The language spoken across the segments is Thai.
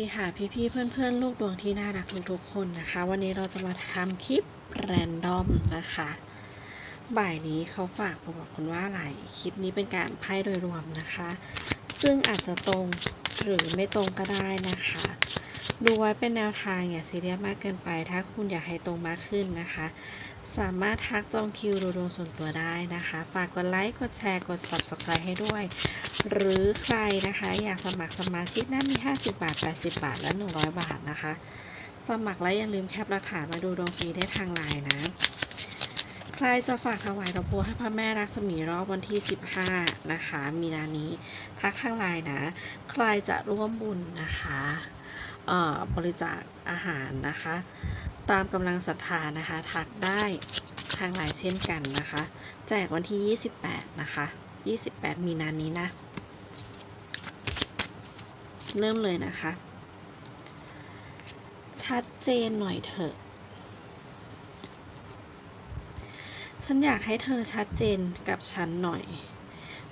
ีค่ะพี่ๆเพื่อนๆ ลูกดวงที่น่ารักทุกๆคนนะคะ วันนี้เราจะมาทำคลิปแรนดอมนะคะ บ่ายนี้เขาฝากบอกคุณว่าอะไร คลิปนี้เป็นการไพ่โดยรวมนะคะ ซึ่งอาจจะตรงหรือไม่ตรงก็ได้นะคะ ดูไว้เป็นแนวทางอย่าซีเรียสมากเกินไป ถ้าคุณอยากให้ตรงมากขึ้นนะคะ สามารถทักจองคิวดูดวงส่วนตัวได้นะคะ ฝากกดไลค์ กดแชร์ กด subscribe ให้ด้วย หรือใครนะคะ อยากสมัครสมาชิกนะมี 50 บาท 80 บาท และ 100 บาทนะคะ สมัครแล้วอย่าลืมแคปหลักฐานมาดูดวงฟรีได้ทางไลน์นะ ใครจะฝากถวายดอกบัวให้พระแม่รักษมีรอบวันที่ 15 นะคะ มีนานี้ ทักทางไลน์นะ ใครจะร่วมบุญนะคะบริจาคอาหารนะคะ ตามกำลังศรัทธานะคะทักได้ทางไลน์เช่นกันนะคะ แจกวันที่ 28 นะคะ 28 มีนานี้นะ เริ่มเลยนะคะ ชัดเจนหน่อยเถอะ ฉันอยากให้เธอชัดเจนกับฉันหน่อย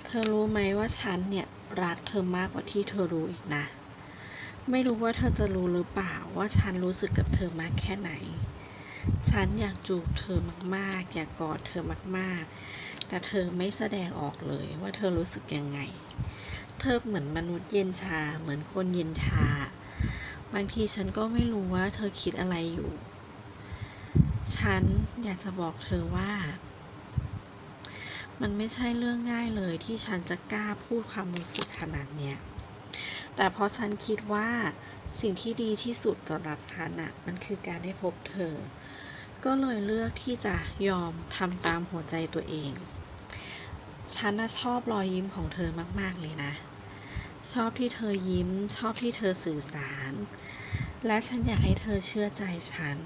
เธอรู้ไหมว่าฉันเนี่ย รักเธอมากกว่าที่เธอรู้อีกนะ ไม่รู้ว่าเธอจะรู้หรือเปล่าว่าฉันรู้สึกกับเธอมากแค่ไหน ฉันอยากจูบเธอมากๆ อยากกอดเธอมากๆ แต่เธอไม่แสดงออกเลยว่าเธอรู้สึกยังไง เธอเหมือนมนุษย์เย็นชา เหมือนคนเย็นชา บางทีฉันก็ไม่รู้ว่าเธอคิดอะไรอยู่ ฉันอยากจะบอกเธอว่า มันไม่ใช่เรื่องง่ายเลยที่ฉันจะกล้าพูดความรู้สึกขนาดเนี้ย แต่เพราะฉันคิดว่าสิ่งที่ดีที่สุดสำหรับฉันอะมันคือการได้พบเธอ ก็เลยเลือกที่จะยอมทำตามหัวใจตัวเอง ฉันน่ะชอบรอยยิ้มของเธอมาก ๆ เลยนะ ชอบที่เธอยิ้ม ชอบที่เธอสื่อสาร และฉันอยากให้เธอเชื่อใจฉัน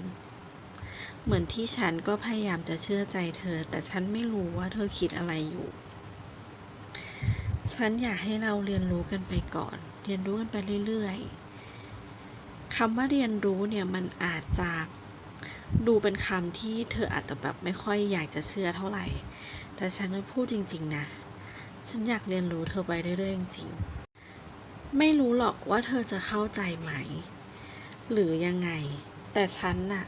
เหมือนที่ฉันก็พยายามจะเชื่อใจเธอ แต่ฉันไม่รู้ว่าเธอคิดอะไรอยู่ ฉันอยากให้เราเรียนรู้กันไปก่อน เรียนรู้กันไปเรื่อยๆคำว่าเรียนรู้เนี่ยมันอาจจะดูเป็นคำที่เธออาจจะแบบไม่ค่อยอยากจะเชื่อเท่าไหร่ แต่ฉันพูดจริง ๆ นะ ฉันอยากเรียนรู้เธอไปเรื่อยๆจริงๆ ไม่รู้หรอกว่าเธอจะเข้าใจไหม หรือยังไง แต่ฉันน่ะ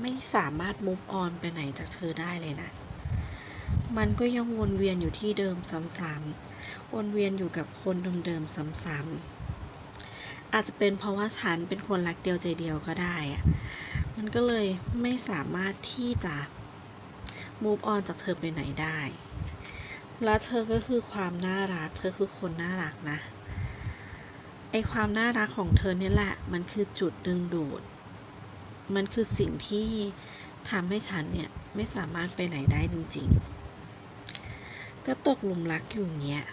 ไม่สามารถมุฟออนไปไหนจากเธอได้เลยนะ มันก็ยังวนเวียนอยู่ที่เดิมซ้ำๆ วนเวียนอยู่กับคนเดิมๆ ซ้ำๆ อาจจะเป็นเพราะว่าฉันเป็นคนรักเดียวใจเดียวก็ได้อะมันก็เลยไม่สามารถที่จะ move on จากเธอไปไหนได้ แล้วเธอก็คือความน่ารัก เธอคือคนน่ารักนะ ไอความน่ารักของเธอเนี่ยแหละ มันคือจุดดึงดูด มันคือสิ่งที่ทำให้ฉันเนี่ย ไม่สามารถไปไหนได้จริง ๆ ก็ตกหลุมรักอยู่เงี้ย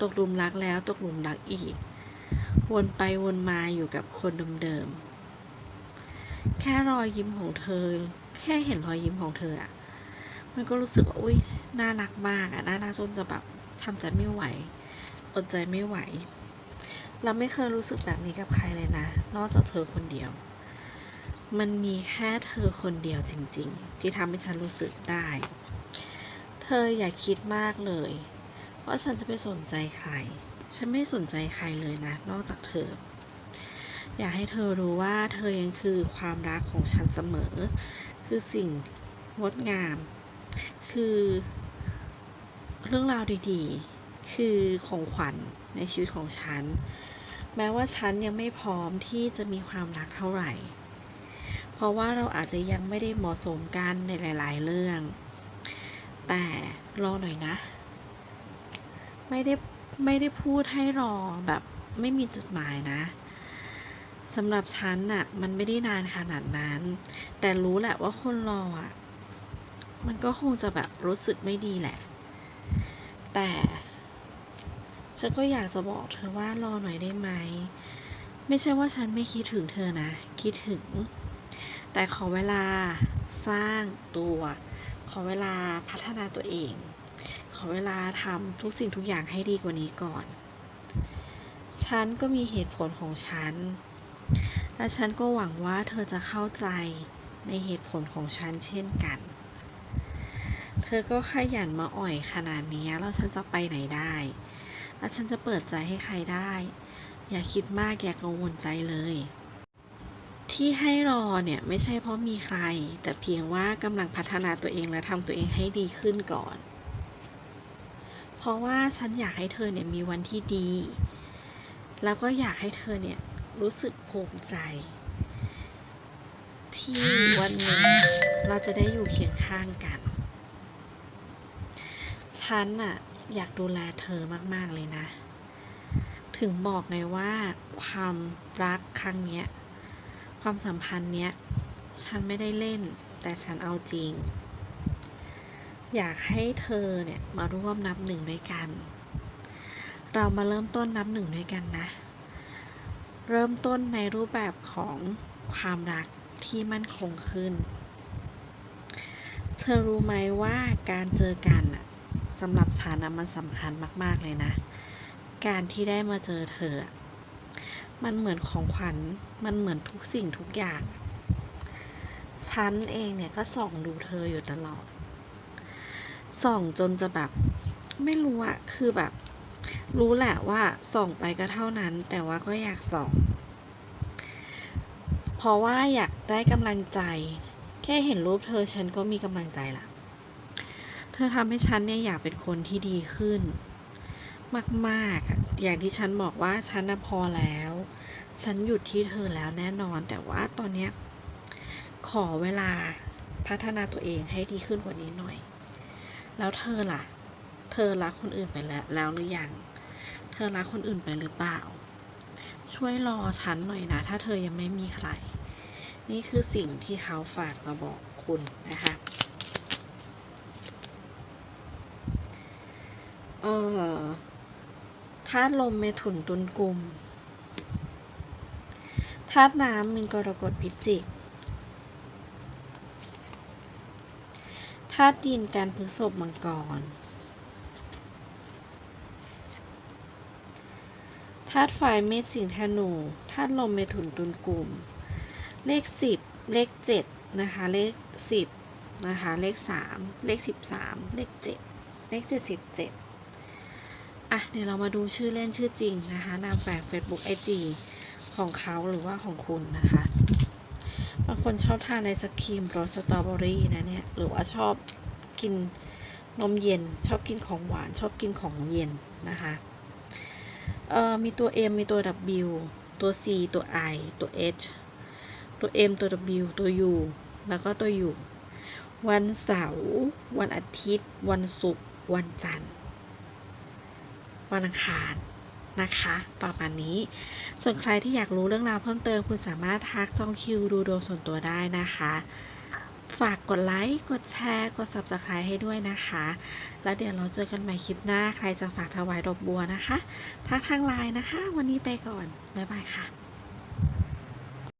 ตกหลุมรักแล้วตกหลุมรักอีก วนไปวนมาอยู่กับคนเดิมๆ แค่รอยยิ้มของเธอ แค่เห็นรอยยิ้มของเธออะมันก็รู้สึกว่าอุ้ยน่ารักมากอะน่ารักจนจะแบบทำใจไม่ไหว อดใจไม่ไหว เราไม่เคยรู้สึกแบบนี้กับใครเลยนะ นอกจากเธอคนเดียว มันมีแค่เธอคนเดียวจริง ๆ ที่ทำให้ฉันรู้สึกได้ เธออย่าคิดมากเลยว่าฉันจะไปสนใจใคร ฉันไม่สนใจใครเลยนะ นอกจากเธอ อยากให้เธอรู้ว่าเธอยังคือความรักของฉันเสมอ คือสิ่งงดงาม คือเรื่องราวดีๆ คือของขวัญในชีวิตของฉัน แม้ว่าฉันยังไม่พร้อมที่จะมีความรักเท่าไหร่ เพราะว่าเราอาจจะยังไม่ได้เหมาะสมกันในหลาย ๆ เรื่อง แต่รอหน่อยนะ ไม่ได้ ไม่ได้พูดให้รอแบบไม่มีจุดหมายนะสำหรับฉันน่ะ มันไม่ได้นานขนาดนั้น แต่รู้แหละว่าคนรออะ มันก็คงจะแบบรู้สึกไม่ดีแหละ แต่ฉันก็อยากจะบอกเธอว่ารอหน่อยได้ไหม ไม่ใช่ว่าฉันไม่คิดถึงเธอนะ คิดถึง แต่ขอเวลาสร้างตัว ขอเวลาพัฒนาตัวเอง ขอเวลาทำทุกสิ่งทุกอย่างให้ดีกว่านี้ก่อน ฉันก็มีเหตุผลของฉัน และฉันก็หวังว่าเธอจะเข้าใจในเหตุผลของฉันเช่นกัน เธอก็ขยันมาอ่อยขนาดนี้แล้วฉันจะไปไหนได้ แล้วฉันจะเปิดใจให้ใครได้ อย่าคิดมากอย่ากังวลใจเลย ที่ให้รอเนี่ยไม่ใช่เพราะมีใคร แต่เพียงว่ากำลังพัฒนาตัวเองและทำตัวเองให้ดีขึ้นก่อน เพราะว่าฉันอยากให้เธอเนี่ยมีวันที่ดี แล้วก็อยากให้เธอเนี่ยรู้สึกภูมิใจ ที่วันหนึ่งเราจะได้อยู่เคียงข้างกัน ฉันน่ะอยากดูแลเธอมาก ๆ เลยนะ ถึงบอกไงว่าความรักครั้งเนี้ย ความสัมพันธ์เนี้ย ฉันไม่ได้เล่น แต่ฉันเอาจริง อยากให้เธอเนี่ยมาร่วมนับหนึ่งด้วยกัน เรามาเริ่มต้นนับหนึ่งด้วยกันนะ เริ่มต้นในรูปแบบของความรักที่มั่นคงขึ้น เธอรู้ไหมว่าการเจอกันน่ะสำหรับฉันมันสำคัญมาก ๆ เลยนะ การที่ได้มาเจอเธอ มันเหมือนของขวัญ มันเหมือนทุกสิ่งทุกอย่าง ฉันเองเนี่ยก็ส่องดูเธออยู่ตลอด ส่องจนจะแบบ ไม่รู้อะคือแบบ รู้แหละว่าส่องไปก็เท่านั้น แต่ว่าก็อยากส่อง เพราะว่าอยากได้กำลังใจ แค่เห็นรูปเธอฉันก็มีกำลังใจละเธอทำให้ฉันเนี่ยอยากเป็นคนที่ดีขึ้น มากๆ อย่างที่ฉันบอกว่าฉันน่ะพอแล้ว ฉันหยุดที่เธอแล้วแน่นอน แต่ว่าตอนเนี้ยขอเวลาพัฒนาตัวเองให้ดีขึ้นกว่านี้หน่อย แล้วเธอล่ะ เธอรักคนอื่นไปแล้วแล้วหรือยัง เธอรักคนอื่นไปหรือเปล่า ช่วยรอฉันหน่อยนะ ถ้าเธอยังไม่มีใคร นี่คือสิ่งที่เขาฝากมาบอกคุณนะคะเออธาตุลมเมถุนตุลกุมธาตุน้ำมีนกรกฎพิจิกาตุดินการพฤษภมังกรธาตุไฟเมษสิงห์ธนูธาตุลมเมถุนตุลกลุ่ม เลขสิบเลขเจ็ดนะคะ เลขสิบนะคะ เลขสามเลขสิบสามเลขเจ็ดเลขเจ็ดสิบเจ็ดอะ เดี๋ยวเรามาดูชื่อเล่นชื่อจริงนะคะ นามแฝง Facebook IG ของเขาหรือว่าของคุณนะคะ คนชอบทานไอศครีมรสสตรอเบอรี่นะเนี่ย หรือว่าชอบกินนมเย็น ชอบกินของหวาน ชอบกินของเย็นนะคะเอ่อมีตัว M มีตัว W ตัว C ตัว I ตัว H ตัว M ตัว W ตัว U แล้วก็ตัว U วันเสาร์วันอาทิตย์ วันศุกร์วันจันทร์ วันอังคาร นะคะ ประมาณนี้ ส่วนใครที่อยากรู้เรื่องราวเพิ่มเติมคุณสามารถทักจองคิวดูดวงส่วนตัวได้นะคะ ฝากกดไลค์ กดแชร์ กด subscribe ให้ด้วยนะคะ แล้วเดี๋ยวเราเจอกันใหม่คลิปหน้า ใครจะฝากถวายดอกบัวนะคะ ทักทางไลน์นะคะ วันนี้ไปก่อน บ๊ายบายค่ะ